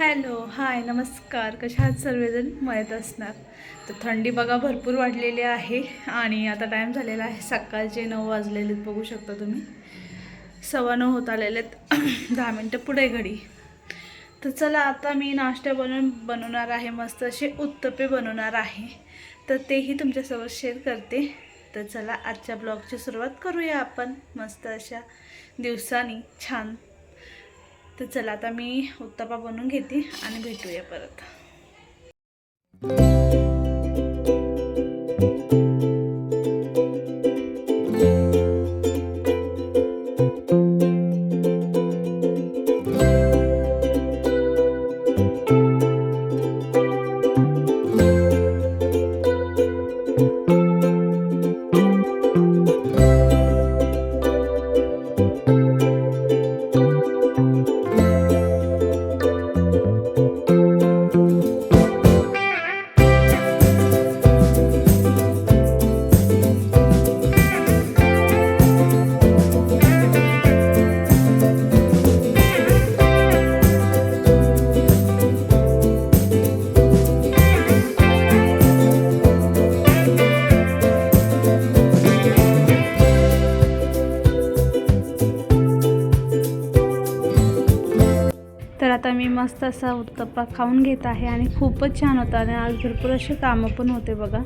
Hello hi नमस्कार. कशा आहात सर्वजण? मयत असणार. तर थंडी बघा भरपूर वाढलेली आहे आणि आता टाईम झालेला आहे. सकाळचे नऊ वाजलेले आहेत, बघू शकता तुम्ही. सव्वा नऊ होत आलेले आहेत. दहा मिनटं पुढे घडी. तर चला आता मी नाश्ता बनवून बनवणार आहे. मस्त असे उत्तपे बनवणार आहे. तर तेही तुमच्यासोबत शेअर करते. तर चला आजच्या ब्लॉगची सुरुवात करूया आपण. मस्त अशा दिवसांनी छान तर चला आता मी उत्तपा बनवून घेते आणि भेटूया परत. मस्त असा उत्तप्पा खाऊन घेत आहे आणि खूपच छान होता. आणि आज भरपूर असे कामं पण होते बघा.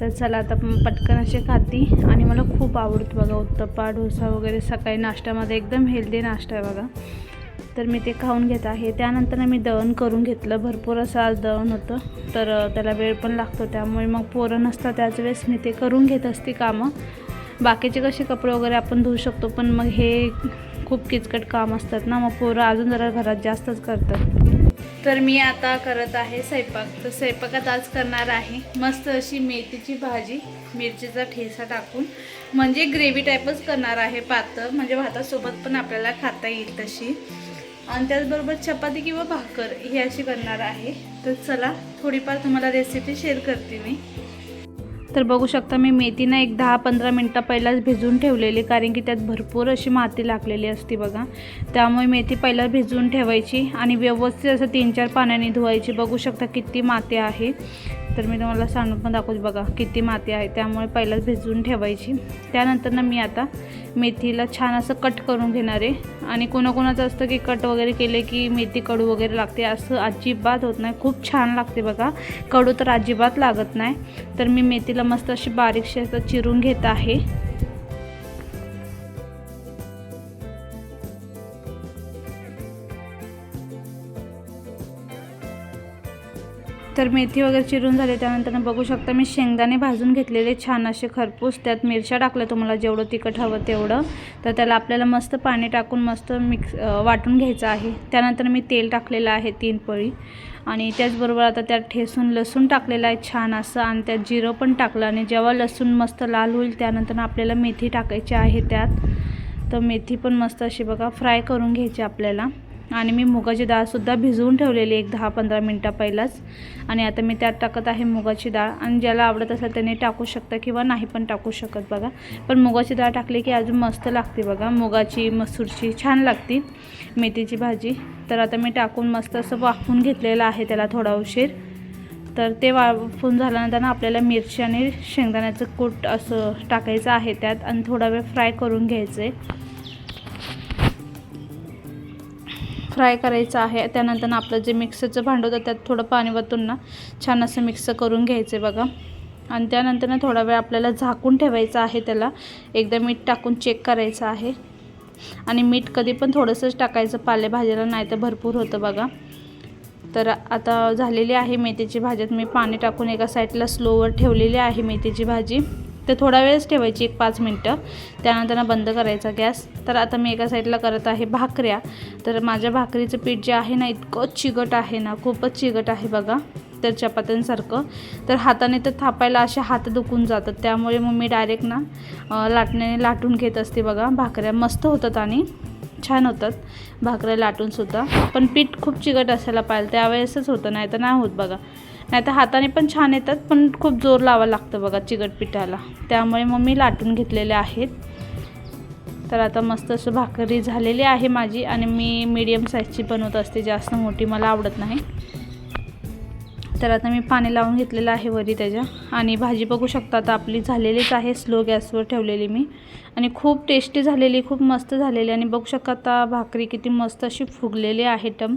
तर चला आता पटकन असे खाती. आणि मला खूप आवडतो बघा उत्तप्पा डोसा वगैरे. सकाळी नाश्त्यामध्ये एकदम हेल्दी नाश्ता आहे बघा. तर मी ते खाऊन घेत आहे. त्यानंतर मी दळण करून घेतलं. भरपूर असं आज दळण होतं. तर त्याला वेळ पण लागतो. त्यामुळे मग पोरं नसतात. त्याच वेळेस मी ते करून घेत असते कामं. बाकीचे कसे कपडे वगैरे आपण धुवू शकतो. पण मग हे खूप किचकट काम असतात ना मग पोरं अजून जरा घरात जास्तच करतात. तर मी आता करत आहे स्वयंपाक. तर स्वयंपाकात आज करणार आहे मस्त अशी मेथीची भाजी मिरचीचा ठेसा टाकून. म्हणजे ग्रेव्ही टाईपच करणार आहे पातळ म्हणजे भातासोबत पण आपल्याला खाता येईल तशी. आणि त्याचबरोबर चपाती किंवा भाकर ही अशी करणार आहे. तर चला थोडीफार तुम्हाला रेसिपी शेअर करते मी. तर बघू शकता मी मेथीनं एक दहा पंधरा मिनटं पहिलाच भिजवून ठेवलेली कारण की त्यात भरपूर अशी माती लागलेली असते बघा. त्यामुळे मेथी पहिला भिजवून ठेवायची आणि व्यवस्थित असं तीन चार पाण्याने धुवायची. बघू शकता किती माती आहे. तर मी तुम्हाला सांगून पण दाखवते बघा किती माती आहे. त्यामुळे पहिलाच भिजवून ठेवायची. त्यानंतर ना मी आता मेथीला छान असं कट करून घेणार. आहे आणि कोणाकोणाचं असतं की कट वगैरे केले की मेथी कडू वगैरे लागते असं अजिबात होत नाही. खूप छान लागते बघा. कडू तर अजिबात लागत नाही. तर मी मेथीला मस्त अशी बारीकशी असं चिरून घेत आहे. तर मेथी वगैरे चिरून झाले त्यानंतर बघू शकता मी शेंगदाणे भाजून घेतलेले छान असे खरपूस. त्यात मिरच्या टाकल्या तुम्हाला जेवढं तिखट हवं तेवढं. तर त्याला आपल्याला मस्त पाणी टाकून मस्त मिक्स वाटून घ्यायचं आहे. त्यानंतर मी तेल टाकलेलं आहे तीन पळी. आणि त्याचबरोबर आता त्यात ठेसून लसूण टाकलेलं आहे छान असं. आणि त्यात जिरं पण टाकलं. आणि जेव्हा लसूण मस्त लाल होईल त्यानंतर आपल्याला मेथी टाकायची आहे त्यात. तर मेथी पण मस्त अशी बघा फ्राय करून घ्यायची आपल्याला. आणि मी मुगाची डाळसुद्धा भिजवून ठेवलेली एक दहा पंधरा मिनटं पहिलाच. आणि आता मी त्यात टाकत आहे मुगाची डाळ. आणि ज्याला आवडत असेल त्याने टाकू शकता किंवा नाही पण टाकू शकत बघा. पण मुगाची डाळ टाकली की अजून मस्त लागते बघा. मुगाची मसूरची छान लागते मेथीची भाजी. तर आता मी टाकून मस्त असं वाफून घेतलेलं आहे त्याला थोडा उशीर. तर ते वाफून झाल्यानंतर ना आपल्याला मिरची आणि शेंगदाण्याचं कूट असं टाकायचं आहे त्यात. आणि थोडा वेळ फ्राय करून घ्यायचं आहे फ्राय करायचं आहे. त्यानंतर ना आपलं जे मिक्सरचं भांडं होतं त्यात थोडं पाणी वतून ना छान असं मिक्स करून घ्यायचं आहे बघा. आणि त्यानंतर ना थोडा वेळ आपल्याला झाकून ठेवायचं आहे त्याला. एकदा मीठ टाकून चेक करायचं आहे. आणि मीठ कधी पण थोडंसंच टाकायचं पालेभाजीला नाही तर भरपूर होतं बघा. तर आता झालेली आहे मेथीची भाजीत मी पाणी टाकून एका साईडला स्लोवर ठेवलेली आहे मेथीची भाजी. ते थोडा वेळच ठेवायची एक पाच मिनटं. त्यानंतर ना बंद करायचा गॅस. तर आता मी एका साईडला करत आहे भाकऱ्या. तर माझ्या भाकरीचं पीठ जे आहे ना इतकं चिगट आहे ना खूपच चिगट आहे बघा तर चपात्यांसारखं. तर हाताने तर थापायला असे हात दुखून जातात. त्यामुळे मग मी डायरेक्ट ना लाटण्याने लाटून घेत असते बघा. भाकऱ्या मस्त होतात आणि छान होतात. भाकऱ्या लाटूनसुद्धा पण पीठ खूप चिकट असायला पाहिजे. त्यावेळेसच होतं नाही तर नाही होत बघा. नाही तर हाताने पण छान येतात पण खूप जोर लावावं लागतं बघा चिकट पिठाला. त्यामुळे मग मी लाटून घेतलेले आहेत. तर आता मस्त असं भाकरी झालेली आहे माझी आणि मी मीडियम साईजची बनवत असते जास्त मोठी मला आवडत नाही. तर आता मी पाणी लावून घेतलेलं आहे वरी त्याच्या. आणि भाजी बघू शकता आता आपली झालेलीच आहे स्लो गॅसवर ठेवलेली मी. आणि खूप टेस्टी झालेली खूप मस्त झालेली. आणि बघू शकता आता भाकरी किती मस्त अशी फुगलेली आहे टम.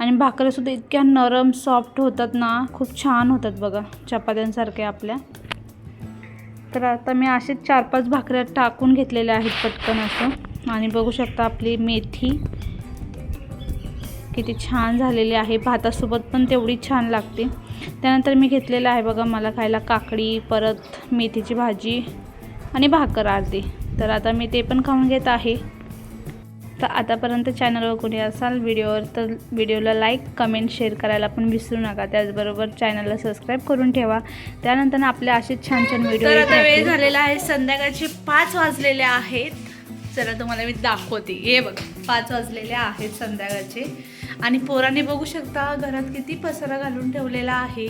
आणि भाकऱ्यासुद्धा इतक्या नरम सॉफ्ट होतात ना खूप छान होतात बघा चपात्यांसारख्या आपल्या. तर आता मी असेच चार पाच भाकऱ्या टाकून घेतलेल्या आहेत पटकन असं. आणि बघू शकता आपली मेथी किती छान झालेली आहे. भातासोबत पण तेवढी छान लागते. त्यानंतर मी घेतलेलं आहे बघा मला खायला काकडी परत मेथीची भाजी आणि भाकर आरती तर आता मी ते पण खाऊन घेत आहे. तर आतापर्यंत चॅनलवर कोणी असाल व्हिडिओवर तर व्हिडिओला लाईक कमेंट शेअर करायला पण विसरू नका. त्याचबरोबर चॅनलला सबस्क्राईब करून ठेवा. त्यानंतर आपले असेच छान छान व्हिडिओ तर आता वेळ झालेला आहे. संध्याकाळचे पाच वाजलेले आहेत. चला तुम्हाला मी दाखवते. हे बघ पाच वाजलेले आहेत संध्याकाळचे. आणि पोराने बघू शकता घरात किती पसारा घालून ठेवलेला आहे.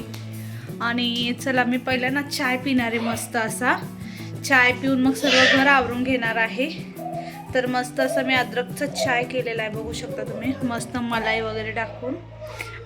आणि चला मी पहिला ना चाय पिणार आहे मस्त असा. चाय पिऊन मग सर्व घर आवरून घेणार आहे. तर मस्त असं मी अद्रकचा चाय केलेला आहे बघू शकता तुम्ही. मस्त मलाई वगैरे टाकून.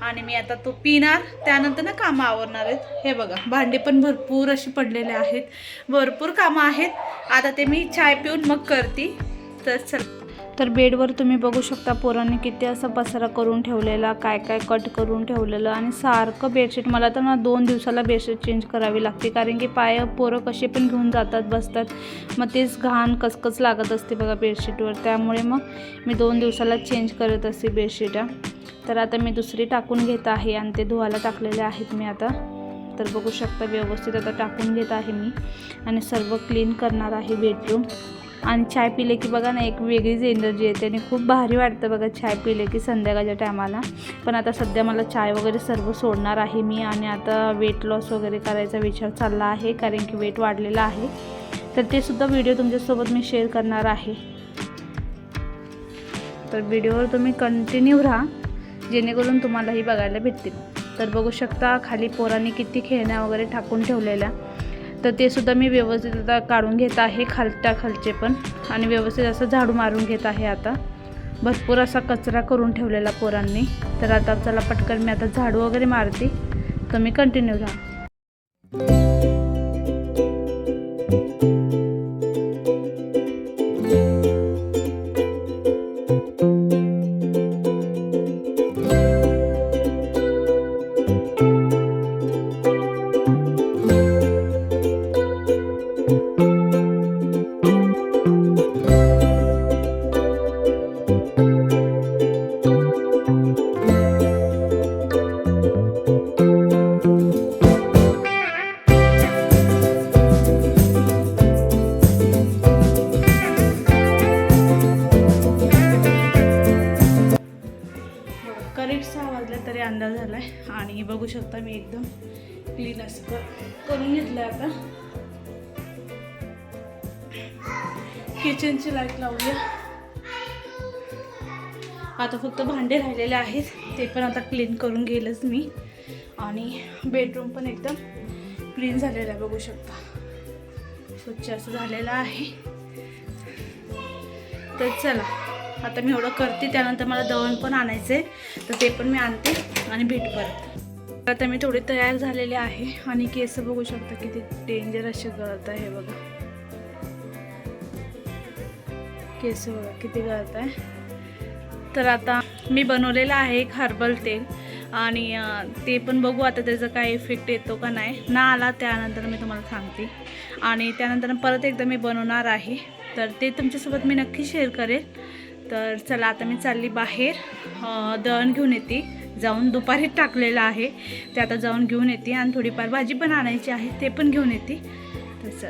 आणि मी आता तो पिणार त्यानंतर ना कामं आवरणार आहेत. हे बघा भांडे पण भरपूर अशी पडलेले आहेत. भरपूर कामं आहेत. आता ते मी चाय पिऊन मग करते. तर चल. तर बेडवर तुम्ही बघू शकता पोरांनी किती असा पसारा करून ठेवलेला काय काय कट करून ठेवलेलं आणि सारखं बेडशीट मला तर ना दोन दिवसाला बेडशीट चेंज करावी लागते कारण की पाय पोरं कसे पण घेऊन जातात बसतात. मग तेच घाण कसकस लागत असते बघा बेडशीटवर त्यामुळे मग मी दोन दिवसाला चेंज करत असते बेडशीटा तर आता मी दुसरी टाकून घेत आहे आणि ते धुवायला टाकलेले आहेत मी आता. तर बघू शकता व्यवस्थित आता टाकून घेत आहे मी आणि सर्व क्लीन करणार आहे बेडरूम आणि चाय पिले की बघा ना एक वेगळीच एनर्जी येते आणि खूप भारी वाटतं बघा चाय पिले की संध्याकाळच्या टायमाला पण आता सध्या मला चाय वगैरे सर्व सोडणार आहे मी आणि आता वेट लॉस वगैरे करायचा विचार चालला आहे कारण की वेट वाढलेला आहे. तर ते सुद्धा व्हिडिओ तुमच्यासोबत मी शेअर करणार आहे. तर व्हिडिओवर तुम्ही कंटिन्यू राहा जेणेकरून तुम्हालाही बघायला भेटतील. तर बघू शकता खाली पोरांनी किती खेळण्या वगैरे टाकून ठेवलेल्या. तर ते सुद्धा मी व्यवस्थित आता काढून घेत आहे खालच्या खालचे पण. आणि व्यवस्थित असं झाडू मारून घेत आहे आता. भरपूर असा कचरा करून ठेवलेला पोरांनी. तर आता चला पटकन मी आता झाडू वगैरे मारते. तुम्ही कंटिन्यू राहा आता मी एकदम क्लीन असं कर करून घेतलं आता. किचनची लाइट लावली आता फक्त भांडे राहिलेले आहेत. ते पण आता क्लीन करून घेईलच मी. आणि बेडरूम पण एकदम क्लीन झालेलं आहे बघू शकता. स्वच्छ असं झालेलं आहे. तर चला आता मी एवढं करते. त्यानंतर मला दळण पण आणायचं आहे तर ते पण मी आणते आणि भेट परत. आता मी थोडी तयार झालेले आहे. आणि केस बघू शकता किती डेंजर असे गळत आहे बघा. केस बघा किती गळत आहे. तर आता मी बनवलेलं आहे एक हर्बल तेल. आणि ते पण बघू आता त्याचा काय इफेक्ट येतो का नाही. ना आला त्यानंतर मी तुम्हाला सांगते. आणि त्यानंतर परत एकदा मी बनवणार आहे. तर ते तुमच्यासोबत मी नक्की शेअर करेल. तर चला आता मी चालली बाहेर. दळण घेऊन येते. जाऊन दुपारी टाकलेलं आहे. ते आता जाऊन घेऊन येते आणि थोडीफार भाजी पण आणायची आहे ते पण घेऊन येते. तर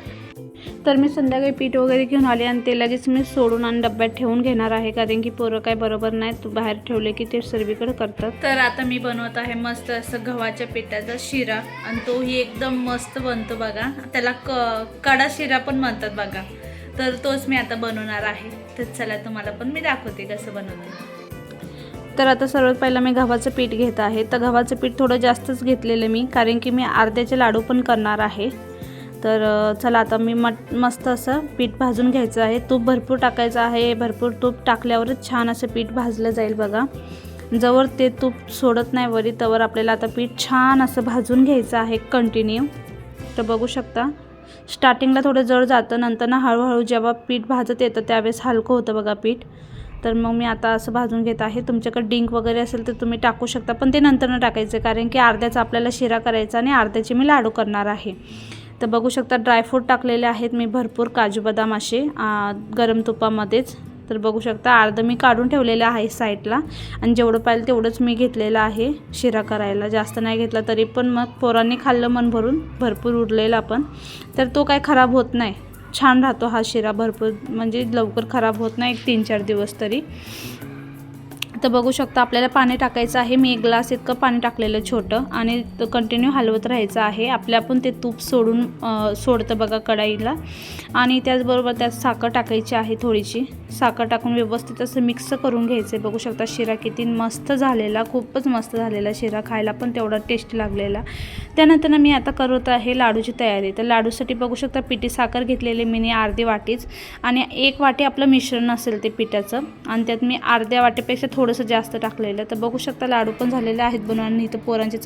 तर मी संध्याकाळी पीठ वगैरे घेऊन आले आणि ते लगेच मी सोडून आणि डब्यात ठेवून घेणार आहे कारण की पोरं काय बरोबर नाही तू बाहेर ठेवले की ते सर्वीकडे करतात. तर आता मी बनवत आहे मस्त असं गव्हाच्या पिठाचा शिरा आणि तोही एकदम मस्त बनतो बघा. त्याला क कडा शिरा पण म्हणतात बघा. तर तोच मी आता बनवणार आहे. तर चला तुम्हाला पण मी दाखवते कसं बनवते. तर आता सर्वात पहिला मी गव्हाचं पीठ घेत आहे. तर गव्हाचं पीठ थोडं जास्तच घेतलेलं मी कारण की मी अर्ध्याचे लाडू पण करणार आहे. तर चला आता मी मट मस्त असं पीठ भाजून घ्यायचं आहे. तूप भरपूर टाकायचं आहे. भरपूर तूप टाकल्यावरच छान असं पीठ भाजलं जाईल बघा. जवळ ते तूप सोडत नाही वरी तवर आपल्याला आता पीठ छान असं भाजून घ्यायचं आहे कंटिन्यू तर बघू शकता. स्टार्टिंगला थोडं जड जातं नंतर ना हळूहळू जेव्हा पीठ भाजत येतं त्यावेळेस हलकं होतं बघा पीठ. तर मग मी आता असं भाजून घेत आहे. तुमच्याकडे डिंक वगैरे असेल तर तुम्ही टाकू शकता पण ते नंतरनं टाकायचं कारण की अर्ध्याचा आपल्याला शिरा करायचा आणि अर्ध्याचे मी लाडू करणार आहे. तर बघू शकता ड्रायफ्रूट टाकलेले आहेत मी भरपूर काजू बदाम असे गरम तुपामध्येच. तर बघू शकता अर्धं मी काढून ठेवलेलं आहे साईडला आणि जेवढं पाहिजे तेवढंच मी घेतलेलं आहे शिरा करायला. जास्त नाही घेतला तरी पण मग पोरांनी खाल्लं मन भरून भरपूर उरलेला पण. तर तो काय खराब होत नाही. छान राहतो हा शिरा भरपूर म्हणजे लवकर खराब होत नाही एक तीन चार दिवस तरी. तर बघू शकता आपल्याला पाणी टाकायचं आहे. मी एक ग्लास इतकं पाणी टाकलेलं छोटं आणि कंटिन्यू हलवत राहायचं आहे. आपल्या आपण ते तूप सोडून सोडतं बघा कढाईला. आणि त्याचबरोबर त्यात साखर टाकायची आहे थोडीशी. साखर टाकून व्यवस्थित असं मिक्स करून घ्यायचं आहे. बघू शकता शिरा किती मस्त झालेला खूपच मस्त झालेला शिरा. खायला पण तेवढा टेस्ट लागलेला. त्यानंतर मी आता करत आहे लाडूची तयारी. तर लाडूसाठी बघू शकता पिठी साखर घेतलेली मी अर्धी वाटीच. आणि एक वाटी आपलं मिश्रण असेल ते पिठाचं. आणि त्यात मी अर्ध्या वाटीपेक्षा थोडंसं जास्त टाकलेलं. तर बघू शकता लाडू पण झालेले आहेत बनवून इथं पोरांचे